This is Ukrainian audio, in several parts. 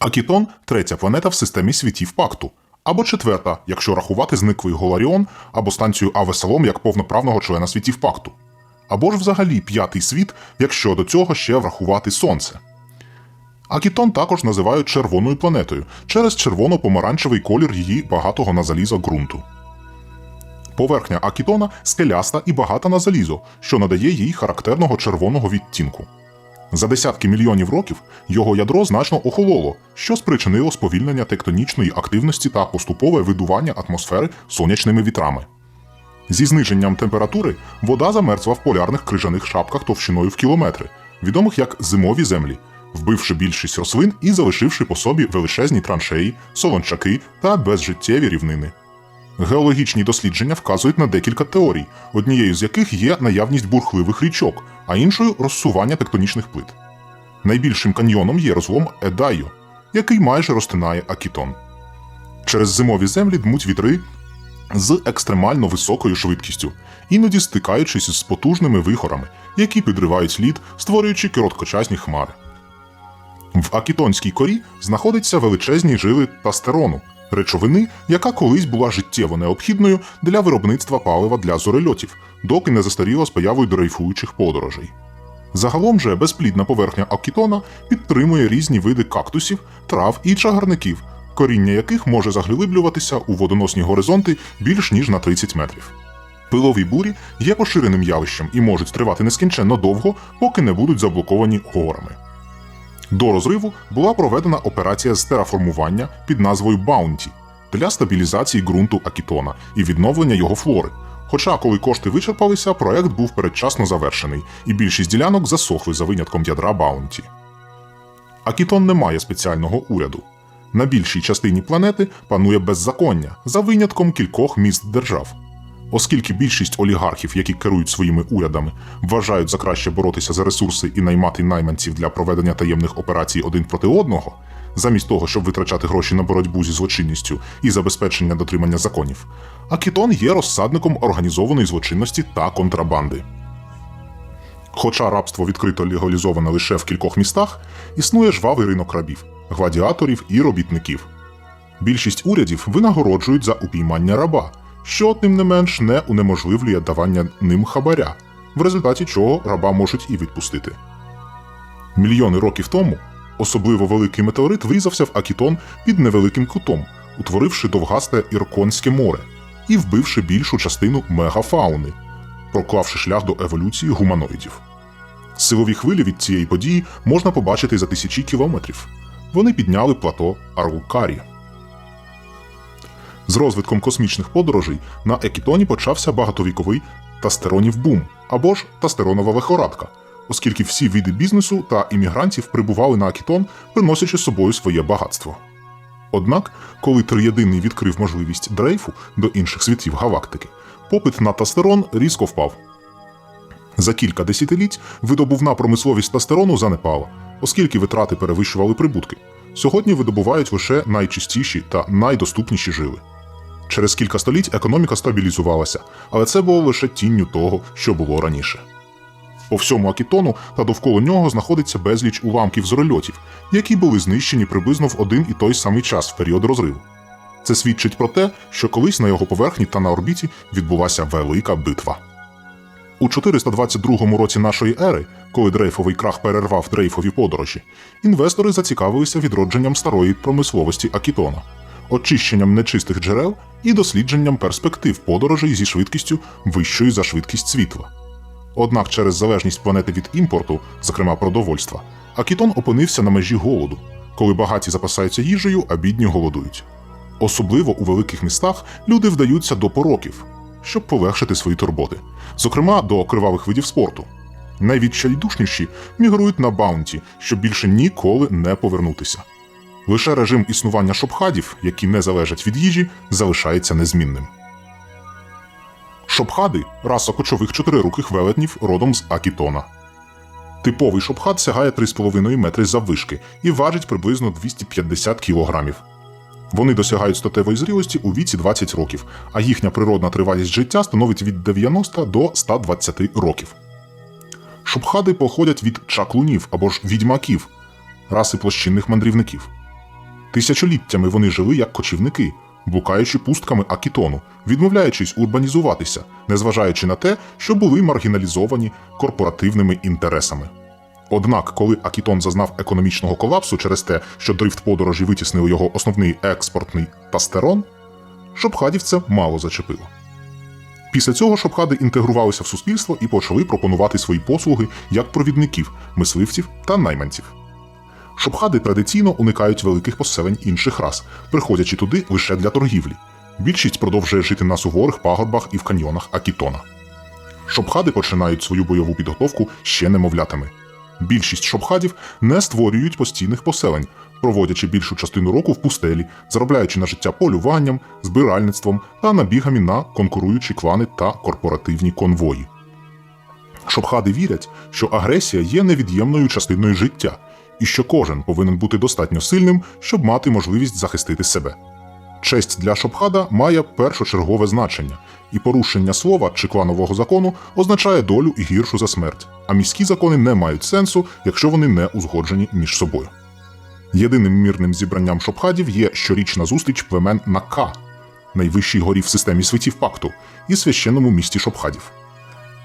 Акітон третя планета в системі світів пакту, або четверта, якщо рахувати зниклий Голаріон або станцію Авесалом як повноправного члена світів пакту, або ж взагалі п'ятий світ, якщо до цього ще врахувати Сонце. Акітон також називають червоною планетою через червоно-помаранчевий колір її багатого на залізо ґрунту. Поверхня Акітона скеляста і багата на залізо, що надає їй характерного червоного відтінку. За десятки мільйонів років його ядро значно охололо, що спричинило сповільнення тектонічної активності та поступове видування атмосфери сонячними вітрами. Зі зниженням температури вода замерзла в полярних крижаних шапках товщиною в кілометри, відомих як зимові землі, вбивши більшість рослин і залишивши по собі величезні траншеї, солончаки та безжиттєві рівнини. Геологічні дослідження вказують на декілька теорій, однією з яких є наявність бурхливих річок, а іншою розсування тектонічних плит. Найбільшим каньйоном є розлом Едайо, який майже розтинає Акітон. Через зимові землі дмуть вітри з екстремально високою швидкістю, іноді стикаючись з потужними вихорами, які підривають лід, створюючи короткочасні хмари. В акітонській корі знаходяться величезні жили тастерону, речовини, яка колись була життєво необхідною для виробництва палива для зорельотів, доки не застаріла з появою дрейфуючих подорожей. Загалом же безплідна поверхня Акітона підтримує різні види кактусів, трав і чагарників, коріння яких може заглиблюватися у водоносні горизонти більш ніж на 30 метрів. Пилові бурі є поширеним явищем і можуть тривати нескінченно довго, поки не будуть заблоковані горами. До розриву була проведена операція з тераформування під назвою Баунті для стабілізації ґрунту Акітона і відновлення його флори. Хоча, коли кошти вичерпалися, проект був передчасно завершений, і більшість ділянок засохли за винятком ядра Баунті. Акітон не має спеціального уряду. На більшій частині планети панує беззаконня за винятком кількох міст держав. Оскільки більшість олігархів, які керують своїми урядами, вважають за краще боротися за ресурси і наймати найманців для проведення таємних операцій один проти одного, замість того, щоб витрачати гроші на боротьбу зі злочинністю і забезпечення дотримання законів, Акітон є розсадником організованої злочинності та контрабанди. Хоча рабство відкрито легалізоване лише в кількох містах, існує жвавий ринок рабів, гладіаторів і робітників. Більшість урядів винагороджують за упіймання раба, що, тим не менш, не унеможливлює давання ним хабаря, в результаті чого раба можуть і відпустити. Мільйони років тому особливо великий метеорит врізався в Акітон під невеликим кутом, утворивши довгасте Ірконське море і вбивши більшу частину мегафауни, проклавши шлях до еволюції гуманоїдів. Силові хвилі від цієї події можна побачити за тисячі кілометрів. Вони підняли плато Арукарі. З розвитком космічних подорожей на Екітоні почався багатовіковий тастеронів бум або ж тастеронова лихорадка, оскільки всі види бізнесу та іммігрантів прибували на Акітон, приносячи з собою своє багатство. Однак, коли триєдиний відкрив можливість дрейфу до інших світів галактики, попит на тастерон різко впав. За кілька десятиліть видобувна промисловість тастерону занепала, оскільки витрати перевищували прибутки. Сьогодні видобувають лише найчистіші та найдоступніші жили. Через кілька століть економіка стабілізувалася, але це було лише тінню того, що було раніше. По всьому Акітону та довкола нього знаходиться безліч уламків зорольотів, які були знищені приблизно в один і той самий час в період розриву. Це свідчить про те, що колись на його поверхні та на орбіті відбулася велика битва. У 422 році нашої ери, коли дрейфовий крах перервав дрейфові подорожі, інвестори зацікавилися відродженням старої промисловості Акітона, очищенням нечистих джерел і дослідженням перспектив подорожей зі швидкістю вищою за швидкість світла. Однак через залежність планети від імпорту, зокрема продовольства, Акітон опинився на межі голоду, коли багаті запасаються їжею, а бідні голодують. Особливо у великих містах люди вдаються до пороків, щоб полегшити свої турботи, зокрема до кривавих видів спорту. Найвідчайдушніші мігрують на баунті, щоб більше ніколи не повернутися. Лише режим існування шопхадів, які не залежать від їжі, залишається незмінним. Шопхади раса кочових чотирируких велетнів родом з Акітона. Типовий шопхад сягає 3,5 метри заввишки і важить приблизно 250 кілограмів. Вони досягають статевої зрілості у віці 20 років, а їхня природна тривалість життя становить від 90 до 120 років. Шопхади походять від чаклунів або ж відьмаків, раси площинних мандрівників. Тисячоліттями вони жили як кочівники, блукаючи пустками Акітону, відмовляючись урбанізуватися, незважаючи на те, що були маргіналізовані корпоративними інтересами. Однак, коли Акітон зазнав економічного колапсу через те, що дрифт подорожі витіснив його основний експортний пастерон, шопхадів це мало зачепило. Після цього шопхади інтегрувалися в суспільство і почали пропонувати свої послуги як провідників, мисливців та найманців. Шопхади традиційно уникають великих поселень інших рас, приходячи туди лише для торгівлі. Більшість продовжує жити на суворих пагорбах і в каньйонах Акітона. Шопхади починають свою бойову підготовку ще немовлятами. Більшість шопхадів не створюють постійних поселень, проводячи більшу частину року в пустелі, заробляючи на життя полюванням, збиральництвом та набігами на конкуруючі клани та корпоративні конвої. Шопхади вірять, що агресія є невід'ємною частиною життя, і що кожен повинен бути достатньо сильним, щоб мати можливість захистити себе. Честь для Шопхада має першочергове значення, і порушення слова чи кланового закону означає долю і гіршу за смерть, а міські закони не мають сенсу, якщо вони не узгоджені між собою. Єдиним мірним зібранням шопхадів є щорічна зустріч племен на Ка, найвищій горі в системі світів пакту, і священному місті шопхадів.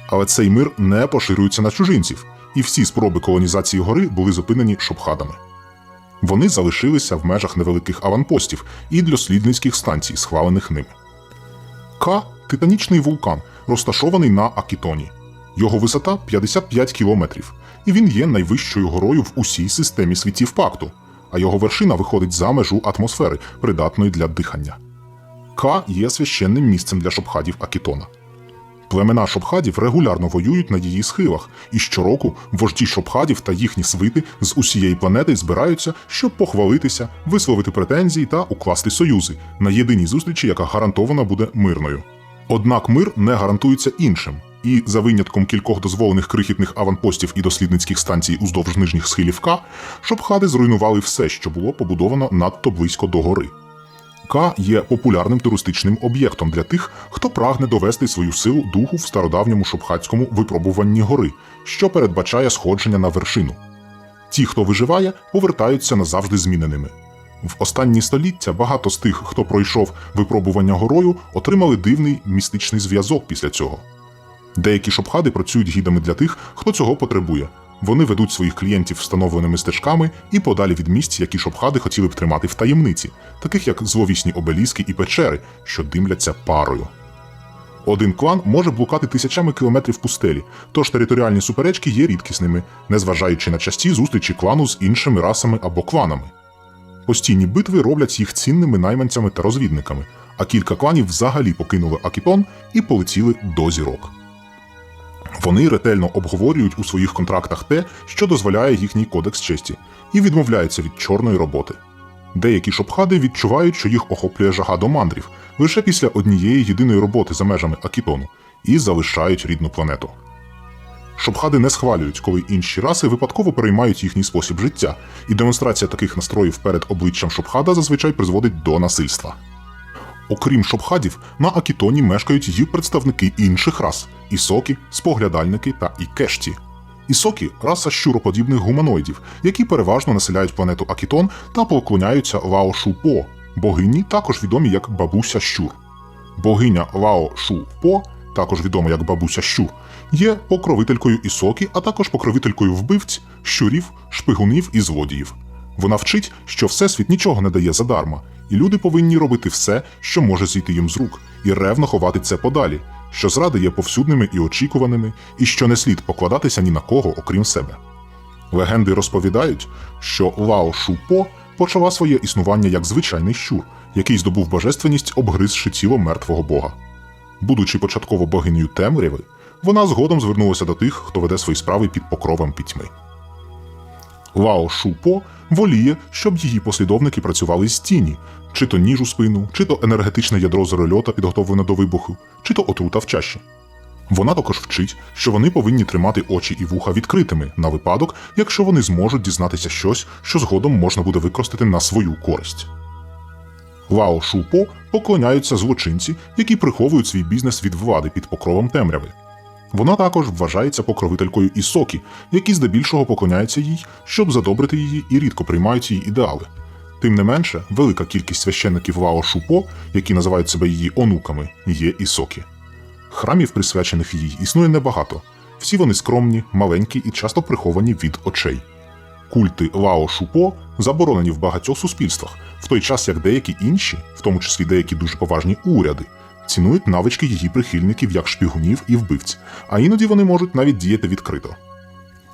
Але цей мир не поширюється на чужинців, і всі спроби колонізації гори були зупинені шопхадами. Вони залишилися в межах невеликих аванпостів і дослідницьких станцій, схвалених ними. К титанічний вулкан, розташований на Акітоні. Його висота 55 кілометрів, і він є найвищою горою в усій системі світів пакту, а його вершина виходить за межу атмосфери, придатної для дихання. К є священним місцем для шопхадів Акітона. Племена шопхадів регулярно воюють на її схилах, і щороку вожді шопхадів та їхні свити з усієї планети збираються, щоб похвалитися, висловити претензії та укласти союзи на єдиній зустрічі, яка гарантована буде мирною. Однак мир не гарантується іншим, і за винятком кількох дозволених крихітних аванпостів і дослідницьких станцій уздовж нижніх схилів К, шопхади зруйнували все, що було побудовано надто близько до гори. К є популярним туристичним об'єктом для тих, хто прагне довести свою силу духу в стародавньому шопхатському випробуванні гори, що передбачає сходження на вершину. Ті, хто виживає, повертаються назавжди зміненими. В останні століття багато з тих, хто пройшов випробування горою, отримали дивний містичний зв'язок після цього. Деякі шопхади працюють гідами для тих, хто цього потребує. Вони ведуть своїх клієнтів встановленими стежками і подалі від місць, які шопхади хотіли б тримати в таємниці, таких як зловісні обеліски і печери, що димляться парою. Один клан може блукати тисячами кілометрів пустелі, тож територіальні суперечки є рідкісними, незважаючи на часті зустрічі клану з іншими расами або кланами. Постійні битви роблять їх цінними найманцями та розвідниками, а кілька кланів взагалі покинули Акітон і полетіли до зірок. Вони ретельно обговорюють у своїх контрактах те, що дозволяє їхній кодекс честі, і відмовляються від чорної роботи. Деякі шопхади відчувають, що їх охоплює жага до мандрів лише після однієї єдиної роботи за межами Акітону і залишають рідну планету. Шопхади не схвалюють, коли інші раси випадково переймають їхній спосіб життя, і демонстрація таких настроїв перед обличчям шопхада зазвичай призводить до насильства. Окрім шопхадів, на Акітоні мешкають і представники інших рас ісокі, споглядальники та ікешті. Ісокі раса щуроподібних гуманоїдів, які переважно населяють планету Акітон та поклоняються Лао Шупо, богині, також відомі як бабуся щур. Богиня Лао Шупо, також відома як бабуся щур, є покровителькою Ісокі, а також покровителькою вбивць, щурів, шпигунів і злодіїв. Вона вчить, що всесвіт нічого не дає задарма, і люди повинні робити все, що може зійти їм з рук, і ревно ховати це подалі, що зради є повсюдними і очікуваними, і що не слід покладатися ні на кого, окрім себе. Легенди розповідають, що Лао Шупо почала своє існування як звичайний щур, який здобув божественність, обгризши тіло мертвого бога. Будучи початково богинею темряви, вона згодом звернулася до тих, хто веде свої справи під покровом пітьми. Лао Шупо воліє, щоб її послідовники працювали з тіні, чи то ніж у спину, чи то енергетичне ядро зорольота, підготовлене до вибуху, чи то отрута в чаші. Вона також вчить, що вони повинні тримати очі і вуха відкритими на випадок, якщо вони зможуть дізнатися щось, що згодом можна буде використати на свою користь. Лао Шупо поклоняються злочинці, які приховують свій бізнес від влади під покровом темряви. Вона також вважається покровителькою Ісокі, які здебільшого поклоняються їй, щоб задобрити її і рідко приймають її ідеали. Тим не менше, велика кількість священників Лао Шупо, які називають себе її онуками, є ісокі. Храмів, присвячених їй, існує небагато. Всі вони скромні, маленькі і часто приховані від очей. Культи Лао Шупо заборонені в багатьох суспільствах, в той час як деякі інші, в тому числі деякі дуже поважні уряди, цінують навички її прихильників як шпігунів і вбивць, а іноді вони можуть навіть діяти відкрито.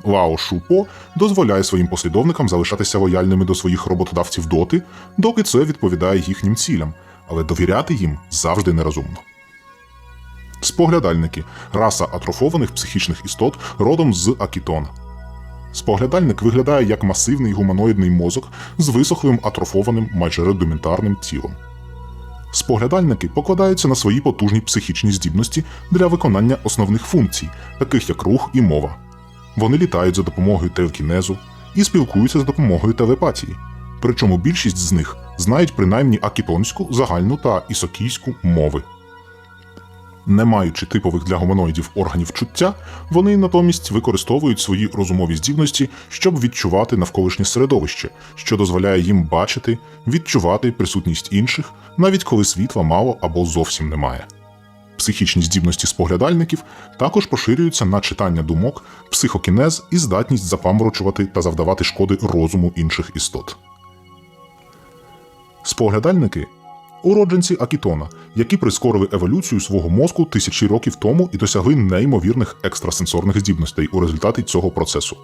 Лао Шупо дозволяє своїм послідовникам залишатися лояльними до своїх роботодавців доти, доки це відповідає їхнім цілям, але довіряти їм завжди нерозумно. Споглядальники раса атрофованих психічних істот родом з Акітона. Споглядальник виглядає як масивний гуманоїдний мозок з висохлим атрофованим майже рудиментарним тілом. Споглядальники покладаються на свої потужні психічні здібності для виконання основних функцій, таких як рух і мова. Вони літають за допомогою телекінезу і спілкуються за допомогою телепатії. Причому більшість з них знають принаймні акітонську, загальну та ісокійську мови. Не маючи типових для гуманоїдів органів чуття, вони натомість використовують свої розумові здібності, щоб відчувати навколишнє середовище, що дозволяє їм бачити, відчувати присутність інших, навіть коли світла мало або зовсім немає. Психічні здібності споглядальників також поширюються на читання думок, психокінез і здатність запаморочувати та завдавати шкоди розуму інших істот. Споглядальники уродженці Акітона, які прискорили еволюцію свого мозку тисячі років тому і досягли неймовірних екстрасенсорних здібностей у результаті цього процесу.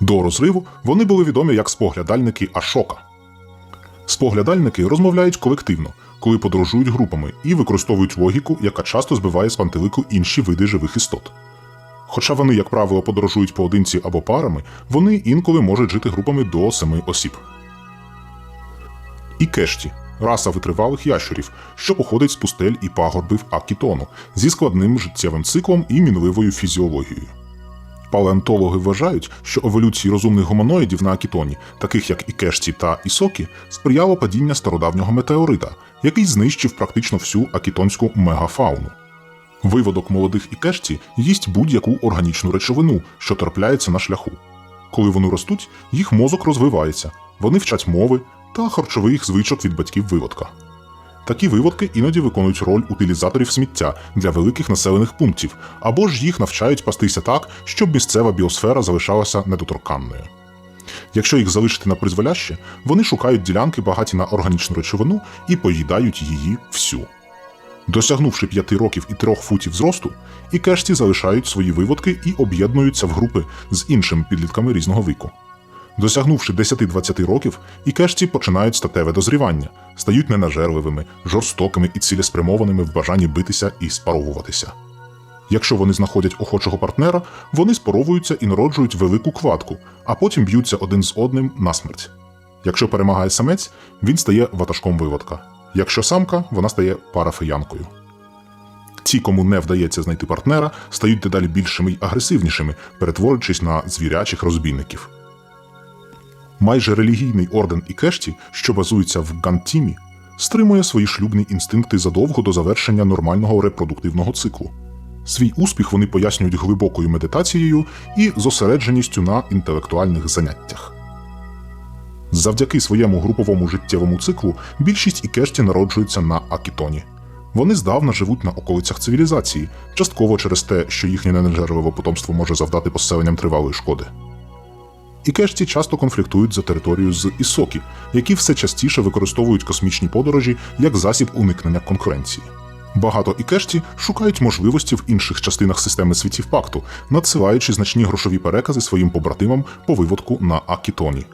До розриву вони були відомі як споглядальники Ашока. Споглядальники розмовляють колективно, коли подорожують групами і використовують логіку, яка часто збиває з пантелику інші види живих істот. Хоча вони, як правило, подорожують поодинці або парами, вони інколи можуть жити групами до семи осіб. І кешті раса витривалих ящурів, що походить з пустель і пагорбів Акітону зі складним життєвим циклом і мінливою фізіологією. Палеонтологи вважають, що еволюції розумних гуманоїдів на Акітоні, таких як Ікешті та Ісокі, сприяло падіння стародавнього метеорита, який знищив практично всю акітонську мегафауну. Виводок молодих ікешті їсть будь-яку органічну речовину, що трапляється на шляху. Коли вони ростуть, їх мозок розвивається, вони вчать мови та харчових звичок від батьків виводка. Такі виводки іноді виконують роль утилізаторів сміття для великих населених пунктів, або ж їх навчають пастися так, щоб місцева біосфера залишалася недоторканною. Якщо їх залишити на призволяще, вони шукають ділянки багаті на органічну речовину і поїдають її всю. Досягнувши 5 років і 3 футів зросту, ікешті залишають свої виводки і об'єднуються в групи з іншими підлітками різного віку. Досягнувши 10-20 років, ікешті починають статеве дозрівання, стають ненажерливими, жорстокими і цілеспрямованими в бажанні битися і спаровуватися. Якщо вони знаходять охочого партнера, вони споровуються і народжують велику квадку, а потім б'ються один з одним насмерть. Якщо перемагає самець, він стає ватажком виводка. Якщо самка, вона стає парафіянкою. Ті, кому не вдається знайти партнера, стають дедалі більшими й агресивнішими, перетворюючись на звірячих розбійників. Майже релігійний орден Ікешті, що базується в Гантімі, стримує свої шлюбні інстинкти задовго до завершення нормального репродуктивного циклу. Свій успіх вони пояснюють глибокою медитацією і зосередженістю на інтелектуальних заняттях. Завдяки своєму груповому життєвому циклу більшість ікешті народжуються на Акітоні. Вони здавна живуть на околицях цивілізації, частково через те, що їхнє ненажерливе потомство може завдати поселенням тривалої шкоди. Ікешті часто конфліктують за територію з Ісокі, які все частіше використовують космічні подорожі як засіб уникнення конкуренції. Багато ікешті шукають можливості в інших частинах системи світів пакту, надсилаючи значні грошові перекази своїм побратимам по виводку на Акітоні.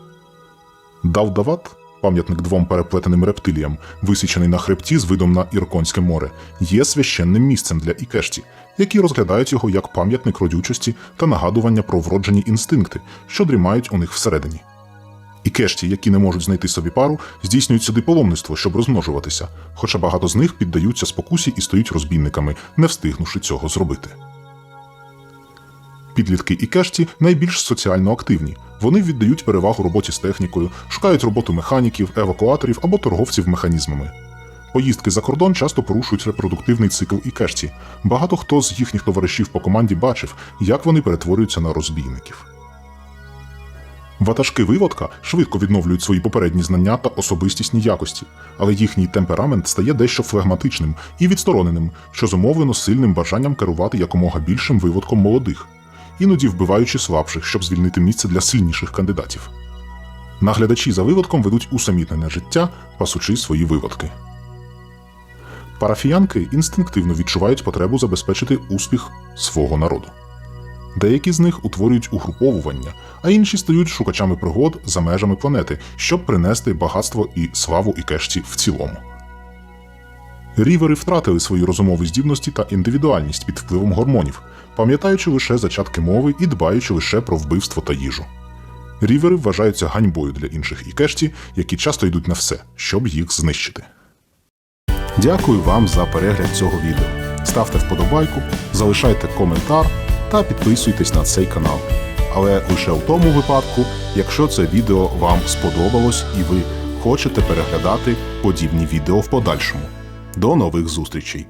Давдават, пам'ятник двом переплетеним рептиліям, висічений на хребті з видом на Ірконське море, є священним місцем для ікешті, які розглядають його як пам'ятник родючості та нагадування про вроджені інстинкти, що дрімають у них всередині. Ікешті, які не можуть знайти собі пару, здійснюють сюди паломництво, щоб розмножуватися, хоча багато з них піддаються спокусі і стають розбійниками, не встигнувши цього зробити. Підлітки і кешті найбільш соціально активні. Вони віддають перевагу роботі з технікою, шукають роботу механіків, евакуаторів або торговців механізмами. Поїздки за кордон часто порушують репродуктивний цикл і кешті. Багато хто з їхніх товаришів по команді бачив, як вони перетворюються на розбійників. Ватажки виводка швидко відновлюють свої попередні знання та особистісні якості, але їхній темперамент стає дещо флегматичним і відстороненим, що зумовлено сильним бажанням керувати якомога більшим виводком молодих, іноді вбиваючи слабших, щоб звільнити місце для сильніших кандидатів. Наглядачі за виводком ведуть усамітнене життя, пасучи свої виводки. Парафіянки інстинктивно відчувають потребу забезпечити успіх свого народу. Деякі з них утворюють угруповування, а інші стають шукачами пригод за межами планети, щоб принести багатство і славу Ікешті в цілому. Рівери втратили свої розумові здібності та індивідуальність під впливом гормонів, пам'ятаючи лише зачатки мови і дбаючи лише про вбивство та їжу. Рівери вважаються ганьбою для інших ікешті, які часто йдуть на все, щоб їх знищити. Дякую вам за перегляд цього відео. Ставте вподобайку, залишайте коментар та підписуйтесь на цей канал. Але лише в тому випадку, якщо це відео вам сподобалось і ви хочете переглядати подібні відео в подальшому. До нових зустрічей!